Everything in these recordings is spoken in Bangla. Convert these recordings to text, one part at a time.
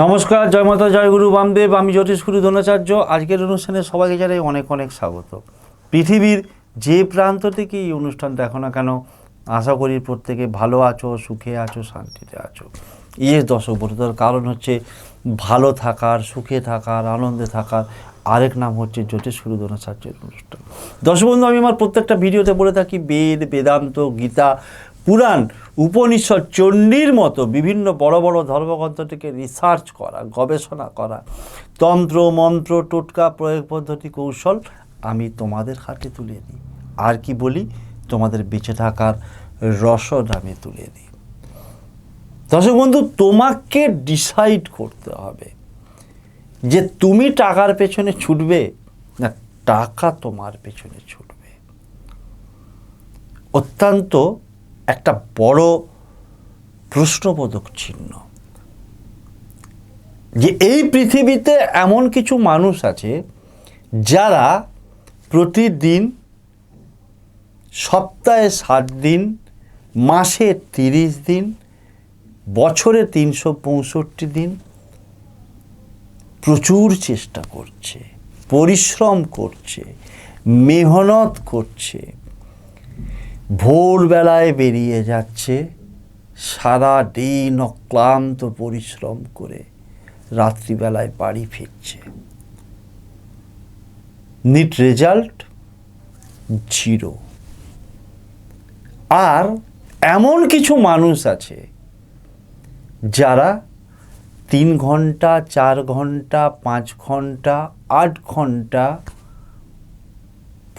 নমস্কার, জয় মাতা, জয় গুরু, বামদেব, আমি জ্যোতিষ গুরু দ্রোণাচার্য। আজকের অনুষ্ঠানে সবাইকে জানাই অনেক অনেক স্বাগত। পৃথিবীর যে প্রান্ত থেকে এই অনুষ্ঠান দেখো না কেন, আশা করি প্রত্যেকে ভালো আছো, সুখে আছো, শান্তিতে আছো। ইয়ে দর্শক বন্ধুদের কারণ হচ্ছে ভালো থাকার, সুখে থাকার, আনন্দে থাকার আরেক নাম হচ্ছে জ্যোতিষ গুরু দ্রোণাচার্যের অনুষ্ঠান। দর্শক বন্ধু, আমি আমার প্রত্যেকটা ভিডিওতে বলে থাকি, বেদ, বেদান্ত, গীতা পুরাণ উপনিষদ চণ্ডীর মতো বিভিন্ন বড় বড় ধর্মগ্রন্থ থেকে রিসার্চ করা, গবেষণা করা। তন্ত্র, মন্ত্র, টোটকা, প্রয়োগ পদ্ধতি, কৌশল আমি তোমাদের হাতে তুলে দিই। আর কি বলি? তোমাদের বেঁচে থাকার রসদ আমি তুলে দিই। দর্শক বন্ধু, তোমাকে ডিসাইড করতে হবে যে তুমি টাকার পেছনে ছুটবে না টাকা তোমার পেছনে ছুটবে। অত্যন্ত একটা বড় প্রশ্নবোধক চিহ্ন। যে এই পৃথিবীতে এমন কিছু মানুষ আছে যারা প্রতিদিন সপ্তাহে সাত দিন, মাসে তিরিশ দিন, বছরে তিনশো পঁয়ষট্টি দিন প্রচুর চেষ্টা করছে, পরিশ্রম করছে, মেহনত করছে। ভোরবেলায় বেরিয়ে যাচ্ছে, সারা দিন অক্লান্ত পরিশ্রম করে রাত্রিবেলায় বাড়ি ফিরছে। নিট রেজাল্ট জিরো আর এমন কিছু মানুষ আছে যারা তিন ঘণ্টা, চার ঘণ্টা, পাঁচ ঘণ্টা, আট ঘণ্টা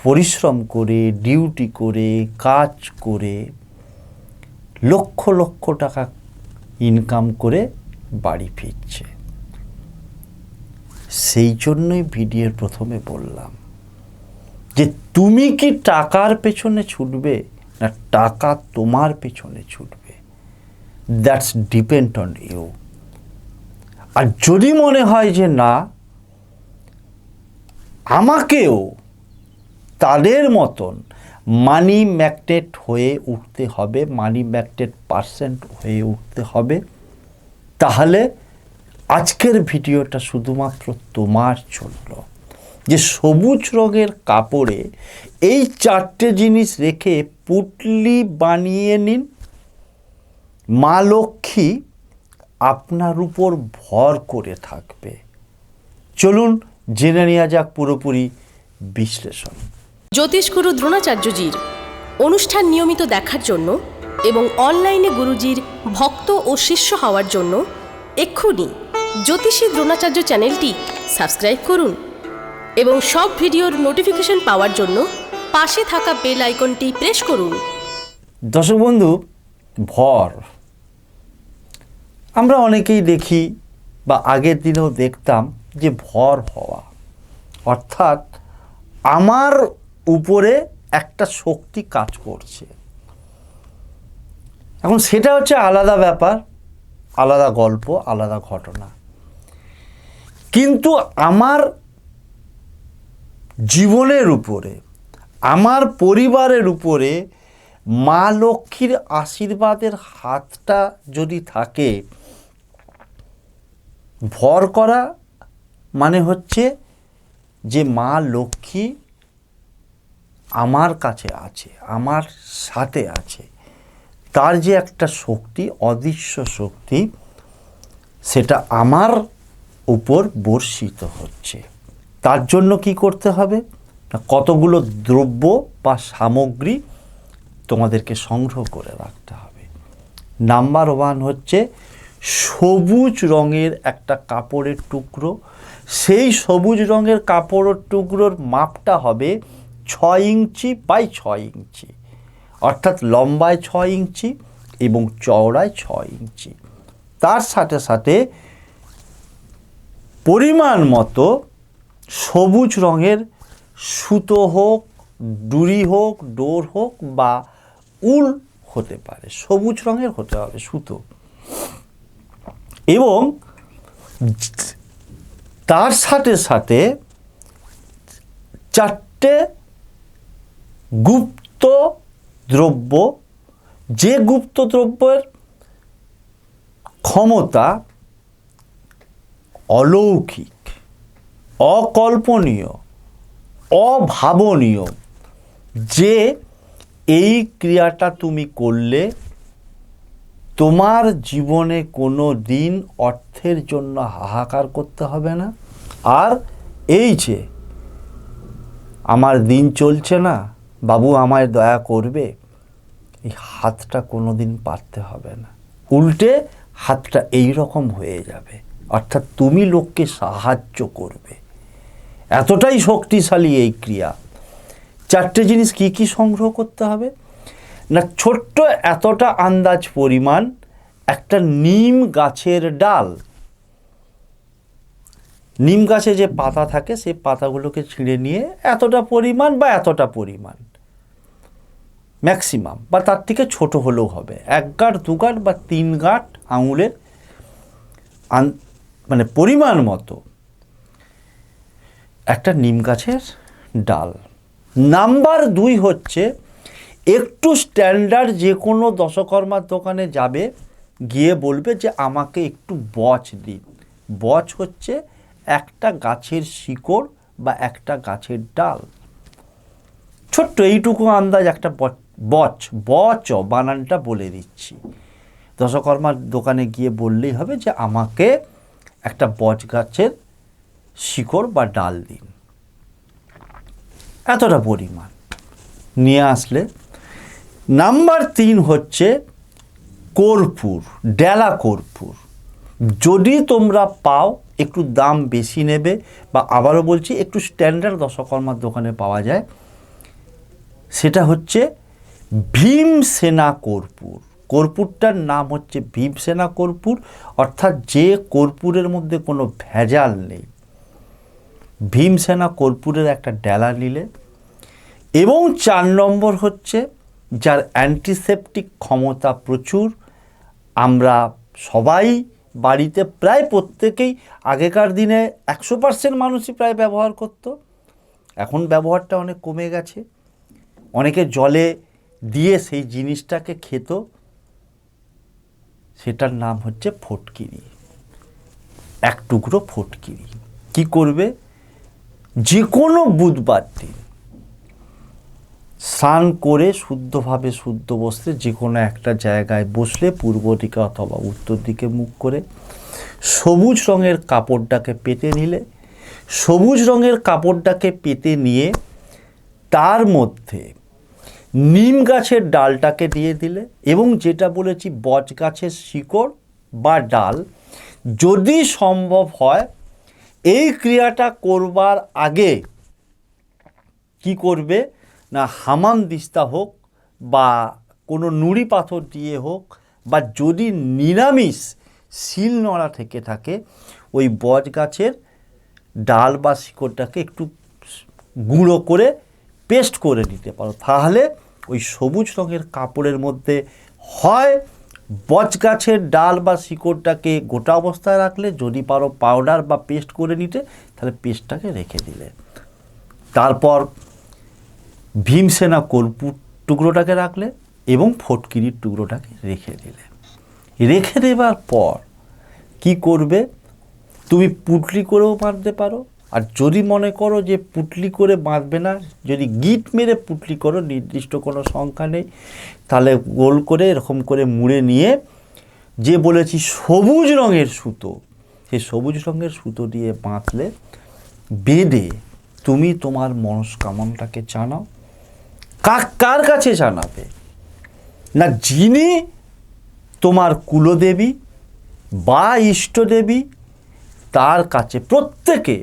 পরিশ্রম করে ডিউটি করে, কাজ করে লক্ষ লক্ষ টাকা ইনকাম করে বাড়ি ফিরছে। সেই জন্যই ভিডিওর প্রথমে বললাম যে, তুমি কি টাকার পেছনে ছুটবে না টাকা তোমার পেছনে ছুটবে? দ্যাটস ডিপেন্ড অন ইউ আর যদি মনে হয় যে না, আমাকেও তাদের মতন মানি ম্যাগনেট হয়ে উঠতে হবে মানি ম্যাগনেট পার্সেন্ট হয়ে উঠতে হবে। তাহলে আজকের ভিডিওটা শুধুমাত্র তোমার জন্য। যে সবুজ রঙের কাপড়ে এই চারটে জিনিস রেখে পুটলি বানিয়ে নিন, মা লক্ষ্মী আপনার উপর ভর করে থাকবে। চলুন জেনে নেওয়া যাক পুরোপুরি বিশ্লেষণ। জ্যোতিষগুরু দ্রোণাচার্যজির অনুষ্ঠান নিয়মিত দেখার জন্য এবং অনলাইনে গুরুজির ভক্ত ও শিষ্য হওয়ার জন্য এক্ষুনি জ্যোতিষী দ্রোণাচার্য চ্যানেলটি সাবস্ক্রাইব করুন এবং সব ভিডিওর নোটিফিকেশন পাওয়ার জন্য পাশে থাকা বেল আইকনটি প্রেস করুন। দর্শক বন্ধু, ভর। আমরা অনেকেই দেখি বা আগের দিনেও দেখতাম যে ভর হওয়া। অর্থাৎ আমার উপরে একটা শক্তি কাজ করছে। এখন সেটা হচ্ছে আলাদা ব্যাপার, আলাদা গল্প, আলাদা ঘটনা। কিন্তু আমার জীবনের উপরে, আমার পরিবারের উপরে মা লক্ষ্মীর আশীর্বাদের হাতটা যদি থাকে, ভর করা মানে হচ্ছে যে মা লক্ষ্মী আমার কাছে আছে, আমার সাথে আছে, তার যে একটা শক্তি, অদৃশ্য শক্তি, সেটা আমার উপর বর্ষিত হচ্ছে। তার জন্য কি করতে হবে? কতগুলো দ্রব্য বা সামগ্রী তোমাদেরকে সংগ্রহ করে রাখতে হবে। নাম্বার ওয়ান হচ্ছে সবুজ রঙের একটা কাপড়ের টুকরো। সেই সবুজ রঙের কাপড়ের টুকরোর মাপটা হবে ছয় ইঞ্চি বাই ছয় ইঞ্চি। অর্থাৎ লম্বায় ছয় ইঞ্চি এবং চওড়ায় ছয় ইঞ্চি। তার সাথে সাথে পরিমাণ মতো সবুজ রঙের সুতো হোক, ডুরি হোক, ডোর হোক বা উল হতে পারে। সবুজ রঙের হতে হবে সুতো। এবং তার সাথে সাথে চারটে গুপ্ত দ্রব্য, যে গুপ্ত দ্রব্যের ক্ষমতা অলৌকিক, অকল্পনীয়, অভাবনীয়, যে এই ক্রিয়াটা তুমি করলে তোমার জীবনে কোনো দিন অর্থের জন্য হাহাকার করতে হবে না। আর এই যে, আমার দিন চলছে না বাবু আমায় দয়া করবে, এই হাতটা কোনো দিন পারতে হবে না। উল্টে হাতটা এই রকম হয়ে যাবে, অর্থাৎ তুমি লোককে সাহায্য করবে। এতটাই শক্তিশালী এই ক্রিয়া। চারটে জিনিস কি কি সংগ্রহ করতে হবে? না, ছোট্ট এতটা আন্দাজ পরিমাণ একটা নিম গাছের ডাল। নিম গাছে যে পাতা থাকে, সেই পাতাগুলোকে ছিঁড়ে নিয়ে এতটা পরিমাণ বা এতটা পরিমাণ। ম্যাক্সিমাম বা তার থেকে ছোট হলেও হবে। এক গাঁট, দু গাঁট বা তিন গাঁট আঙুলের আন- মানে পরিমাণ মতো একটা নিম গাছের ডাল। নাম্বার দুই হচ্ছে, একটু স্ট্যান্ডার্ড যে কোনো দশকর্মার দোকানে যাবে, গিয়ে বলবে যে আমাকে একটু বচ দিন। বচ হচ্ছে একটা গাছের শিকড় বা একটা গাছের ডাল। ছোট্ট এইটুকু আন্দাজ একটা ব- বচ বচ বানানটা বলে দিচ্ছি। দশকর্মার দোকানে গিয়ে বললেই হবে যে, আমাকে একটা বচ গাছের শিকড় বা ডাল দিন। এতটা পরিমাণ। নিয়ে আসলে নাম্বার তিন হচ্ছে কর্পূর, ডেলা কর্পূর। যদি তোমরা পাও, একটু দাম বেশি নেবে বা আবারও বলছি, একটু স্ট্যান্ডার্ড দশকর্মার দোকানে পাওয়া যায়, সেটা হচ্ছে ভীমসেনা কর্পূর। কর্পূরটার নাম হচ্ছে ভীমসেনা কর্পূর, অর্থাৎ যে কর্পূরের মধ্যে কোনো ভেজাল নেই। ভীমসেনা কর্পূরের একটা ডেলা নিলে এবং চার নম্বর হচ্ছে যার অ্যান্টিসেপটিক ক্ষমতা প্রচুর। আমরা সবাই বাড়িতে প্রায় প্রত্যেকেই আগেকার দিনে একশো পার্সেন্ট মানুষই প্রায় ব্যবহার করত। এখন ব্যবহারটা অনেক কমে গেছে। অনেকে জলে দিয়ে সেই জিনিসটাকে খেত, সেটার নাম হচ্ছে ফটকিরি। এক টুকরো ফটকিরি। কি করবে? যে কোনো বুধবার দিন স্নান করে শুদ্ধভাবে শুদ্ধ বসতে যে কোনো একটা জায়গায় বসলে পূর্ব দিকে অথবা উত্তর দিকে মুখ করে সবুজ রঙের কাপড়টাকে পেতে নিলে, সবুজ রঙের কাপড়টাকে পেতে নিয়ে তার মধ্যে নিম গাছের ডালটাকে দিয়ে দিলে এবং যেটা বলেছি বট গাছের শিকড় বা ডাল, যদি সম্ভব হয় এই ক্রিয়াটা করবার আগে কি করবে? না হামাম দিস্তা হোক বা কোনো নুড়ি পাথর দিয়ে হোক বা যদি নিরামিষ শিল নড়া থেকে থাকে, ওই বট গাছের ডাল বা শিকড়টাকে একটু গুঁড়ো করে পেস্ট করে নিতে পারো। তাহলে ওই সবুজ রঙের কাপড়ের মধ্যে হয় বচ গাছের ডাল বা শিকড়টাকে গোটা অবস্থায় রাখলে যদি পারো পাউডার বা পেস্ট করে নিতে, তাহলে পেস্টটাকে রেখে দিলে। তারপর ভীমসেনা কর্পূর টুকরোটাকে রাখলে এবং ফটকিরির টুকরোটাকে রেখে দিলে। রেখে দেবার পর কি করবে? তুমি পুটলি করেও বাঁধতে পারো আর যদি মনে করো যে পুটলি করে বাঁধবে না, যদি গিট মেরে পুটলি করো, নির্দিষ্ট কোনো সংখ্যা নেই, তাহলে গোল করে এরকম করে মুড়ে নিয়ে যে বলেছি সবুজ রঙের সুতো, সেই সবুজ রঙের সুতো দিয়ে বাঁধলে বেঁধে তুমি তোমার মনস্কামনাটাকে জানাও। কার কার কাছে জানাবে? না যিনি তোমার কুলদেবী বা ইষ্টদেবী, তার কাছে প্রত্যেকে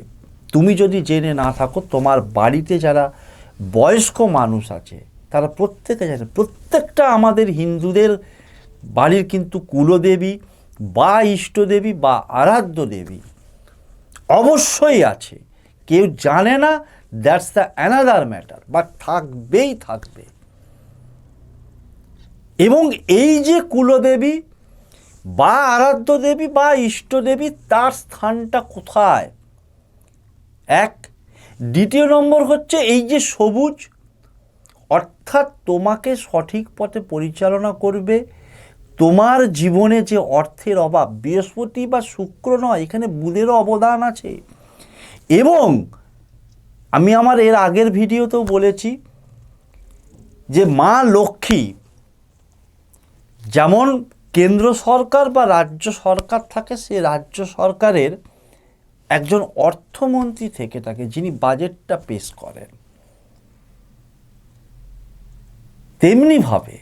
তুমি যদি জেনে না থাকো, তোমার বাড়িতে যারা বয়স্ক মানুষ আছে, তারা প্রত্যেকে জানে, প্রত্যেকটা আমাদের হিন্দুদের বাড়ির কিন্তু কুলদেবী বা ইষ্টদেবী বা আরাধ্য দেবী অবশ্যই আছে। কেউ জানে না দ্যাটস দ্য অ্যানাদার ম্যাটার বা থাকবেই থাকবে। এবং এই যে কুলদেবী বা আরাধ্য দেবী বা ইষ্টদেবী, তার স্থানটা কোথায়? এক, দ্বিতীয় নম্বর হচ্ছে এই যে সবুজ, অর্থাৎ তোমাকে সঠিক পথে পরিচালনা করবে, তোমার জীবনে যে অর্থের অভাব, বৃহস্পতি বা শুক্র নয়, এখানে বুধেরও অবদান আছে। এবং আমি আমার এর আগের ভিডিওতেও বলেছি যে মা লক্ষ্মী যেমন কেন্দ্র সরকার বা রাজ্য সরকার থাকে, সে রাজ্য সরকারের একজন অর্থমন্ত্রী থেকে থাকে যিনি বাজেটটা পেশ করেন, তেমনিভাবে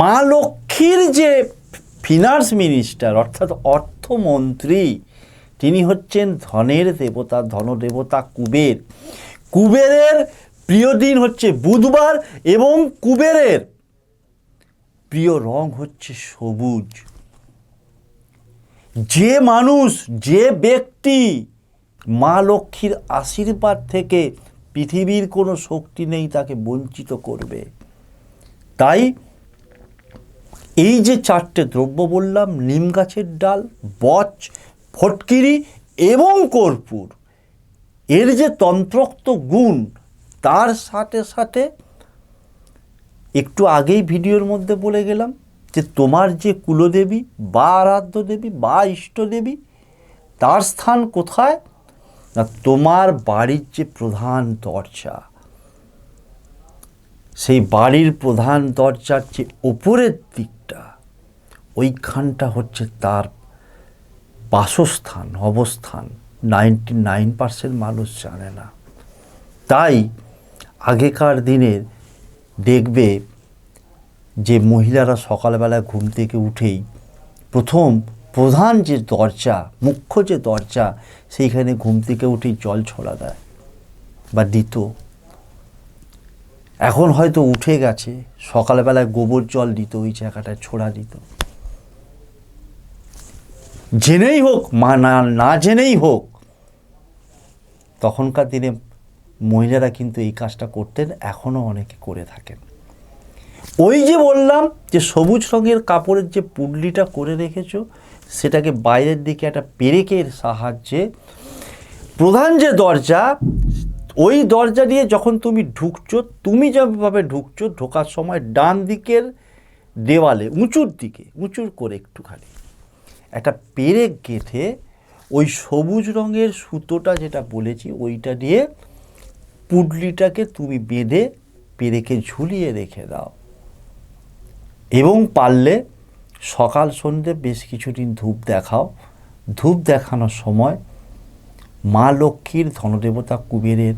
মা লক্ষ্মীর যে ফিনান্স মিনিস্টার অর্থাৎ অর্থমন্ত্রী, তিনি হচ্ছেন ধনের দেবতা, ধনদেবতা কুবের। কুবেরের প্রিয় দিন হচ্ছে বুধবার এবং কুবেরের প্রিয় রং হচ্ছে সবুজ। যে মানুষ, যে ব্যক্তি মা লক্ষ্মীর আশীর্বাদ থেকে পৃথিবীর কোনো শক্তি নেই তাকে বঞ্চিত করবে। তাই এই যে চারটে দ্রব্য বললাম, নিম গাছের ডাল, বচ, ফটকিরি এবং কর্পূর, এর যে তন্ত্রোক্ত গুণ, তার সাথে সাথে একটু আগেই ভিডিওর মধ্যে বলে গেলাম যে তোমার যে কুলদেবী, বা আরাধ্য দেবী, বা ইষ্টদেবী তার স্থান কোথায়? না, তোমার বাড়ির যে প্রধান দরজা, সেই বাড়ির প্রধান দরজার যে ওপরের দিকটা, ওইখানটা হচ্ছে তার বাসস্থান, অবস্থান। নাইনটি নাইন পার্সেন্ট মানুষ জানে না। তাই আগেকার দিনের দেখবে যে মহিলারা সকালবেলা ঘুম থেকে উঠেই প্রথম প্রধান যে দরজা, মুখ্য যে দরজা, সেইখানে ঘুম থেকে উঠেই জল ছড়া দেয় বা দিত। এখন হয়তো উঠে গেছে, সকালবেলায় গোবর জল দিত, ওই জায়গাটায় ছোড়া দিত। জেনেই হোক, মা না না জেনেই হোক, তখনকার দিনে মহিলারা কিন্তু এই কাজটা করতেন, এখনও অনেকে করে থাকেন। ওই যে বললাম যে সবুজ রঙের কাপড়ের যে পুডলিটা করে রেখেছো, সেটাকে বাইরের দিকে একটা পেরেকের সাহায্যে, প্রধান যে দরজা, ওই দরজা দিয়ে যখন তুমি ঢুকছো, তুমি যেভাবে ঢুকছো, ঢোকার সময় ডান দিকের দেওয়ালে, উঁচুর দিকে, উঁচুর করে একটুখানি, একটা পেরেক গেঁথে ওই সবুজ রঙের সুতোটা যেটা বলেছি, ওইটা দিয়ে পুডলিটাকে তুমি বেঁধে পেরেকে ঝুলিয়ে রেখে দাও। এবং পারলে সকাল, সন্ধ্যে বেশ কিছুদিন ধূপ দেখাও। ধূপ দেখানোর সময় মা লক্ষ্মীর ধনদেবতা কুবেরের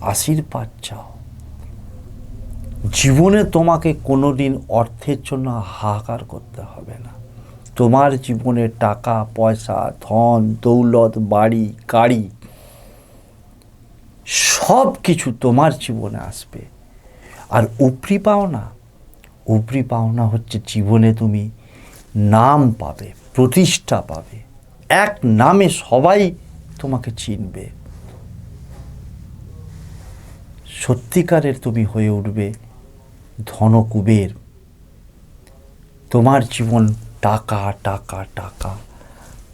আশীর্বাদ চাও। জীবনে তোমাকে কোনো দিন অর্থের জন্য হাহাকার করতে হবে না। তোমার জীবনে টাকা, পয়সা, ধন, দৌলত, বাড়ি, গাড়ি সব কিছু তোমার জীবনে আসবে। আর উপরি পাওনা উপরি পাওনা হচ্ছে জীবনে তুমি নাম পাবে, প্রতিষ্ঠা পাবে। এক নামে সবাই তোমাকে চিনবে। সত্যিকারের তুমি হয়ে উঠবে ধনকুবের। তোমার জীবন টাকা টাকা টাকা।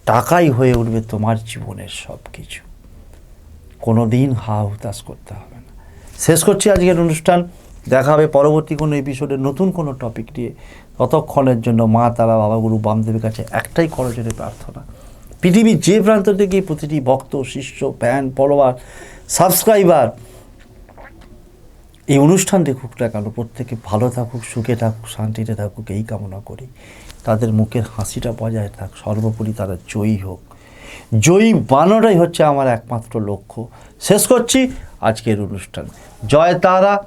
টাকাই হয়ে উঠবে তোমার জীবনের সব কিছু কোনো দিন হা হুতাশ করতে হবে না। শেষ করছি আজকের অনুষ্ঠান। দেখা হবে পরবর্তী কোনো এপিসোডে নতুন কোনো টপিক নিয়ে। ততক্ষণের জন্য মা, তারা, বাবা, গুরু, বামদেবের কাছে একটাই করজনে প্রার্থনা। পৃথিবীর যে প্রান্ত থেকে প্রতিটি ভক্ত, শিষ্য ফ্যান ফলোয়ার সাবস্ক্রাইবার এই অনুষ্ঠান দেখুক না কেন প্রত্যেকে ভালো থাকুক, সুখে থাকুক, শান্তিতে থাকুক, এই কামনা করি। তাদের মুখের হাসিটা বজায় থাক, সর্বোপরি তারা জয়ী হোক। জয়ী বানানোটাই হচ্ছে আমার একমাত্র লক্ষ্য। শেষ করছি আজকের অনুষ্ঠান। জয় তারা